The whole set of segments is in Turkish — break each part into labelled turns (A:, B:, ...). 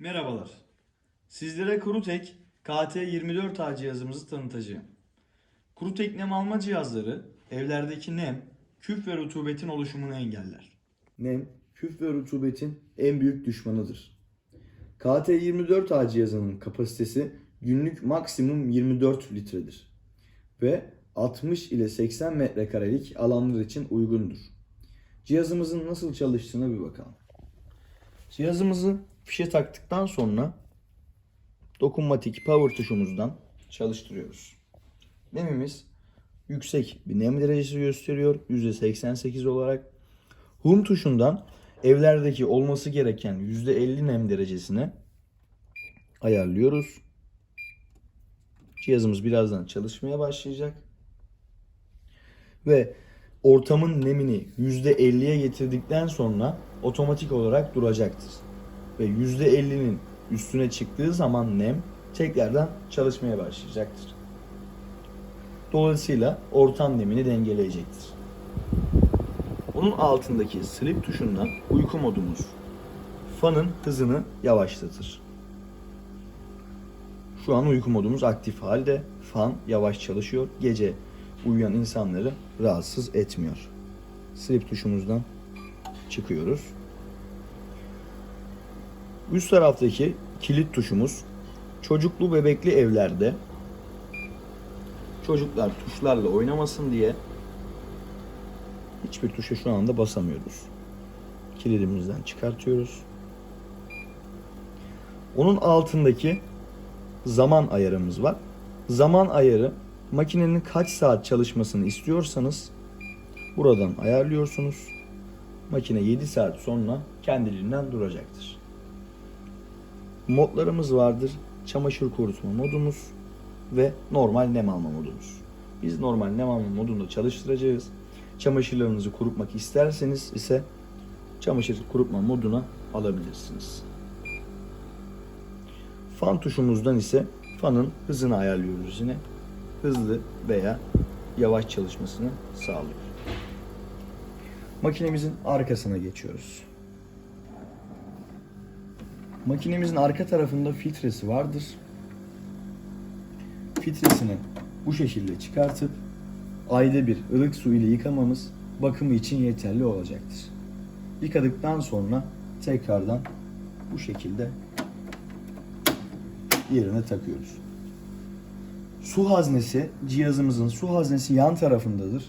A: Merhabalar. Sizlere Kurutek KT24A cihazımızı tanıtacağım. Kurutek nem alma cihazları evlerdeki nem, küf ve rutubetin oluşumunu engeller.
B: Nem, küf ve rutubetin en büyük düşmanıdır. KT24A cihazının kapasitesi günlük maksimum 24 litredir ve 60 ile 80 metrekarelik alanlar için uygundur. Cihazımızın nasıl çalıştığına bir bakalım. Cihazımızı fişe taktıktan sonra dokunmatik power tuşumuzdan çalıştırıyoruz. Nemimiz yüksek bir nem derecesi gösteriyor %88 olarak. Home tuşundan evlerdeki olması gereken %50 nem derecesine ayarlıyoruz. Cihazımız birazdan çalışmaya başlayacak. Ve ortamın nemini %50'ye getirdikten sonra otomatik olarak duracaktır. Ve %50'nin üstüne çıktığı zaman nem tekrardan çalışmaya başlayacaktır. Dolayısıyla ortam nemini dengeleyecektir. Onun altındaki sleep tuşundan uyku modumuz fanın hızını yavaşlatır. Şu an uyku modumuz aktif halde. Fan yavaş çalışıyor. Gece uyuyan insanları rahatsız etmiyor. Sleep tuşumuzdan çıkıyoruz. Üst taraftaki kilit tuşumuz çocuklu bebekli evlerde çocuklar tuşlarla oynamasın diye hiçbir tuşa şu anda basamıyoruz. Kilidimizden çıkartıyoruz. Onun altındaki zaman ayarımız var. Zaman ayarı makinenin kaç saat çalışmasını istiyorsanız buradan ayarlıyorsunuz. Makine 7 saat sonra kendiliğinden duracaktır. Modlarımız vardır. Çamaşır kurutma modumuz ve normal nem alma modumuz. Biz normal nem alma modunda çalıştıracağız. Çamaşırlarınızı kurutmak isterseniz ise çamaşır kurutma moduna alabilirsiniz. Fan tuşumuzdan ise fanın hızını ayarlıyoruz yine. Hızlı veya yavaş çalışmasını sağlıyor. Makinemizin arkasına geçiyoruz. Makinemizin arka tarafında filtresi vardır. Filtresini bu şekilde çıkartıp ayda bir ılık su ile yıkamamız bakımı için yeterli olacaktır. Yıkadıktan sonra tekrardan bu şekilde yerine takıyoruz. Su haznesi cihazımızın su haznesi yan tarafındadır.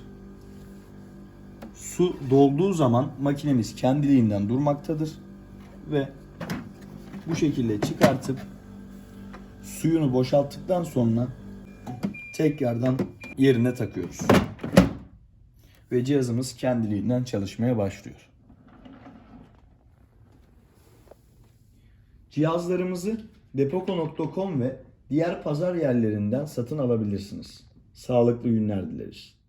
B: Su dolduğu zaman makinemiz kendiliğinden durmaktadır ve bu şekilde çıkartıp suyunu boşalttıktan sonra tekrardan yerine takıyoruz. Ve cihazımız kendiliğinden çalışmaya başlıyor. Cihazlarımızı depoko.com ve diğer pazar yerlerinden satın alabilirsiniz. Sağlıklı günler dileriz.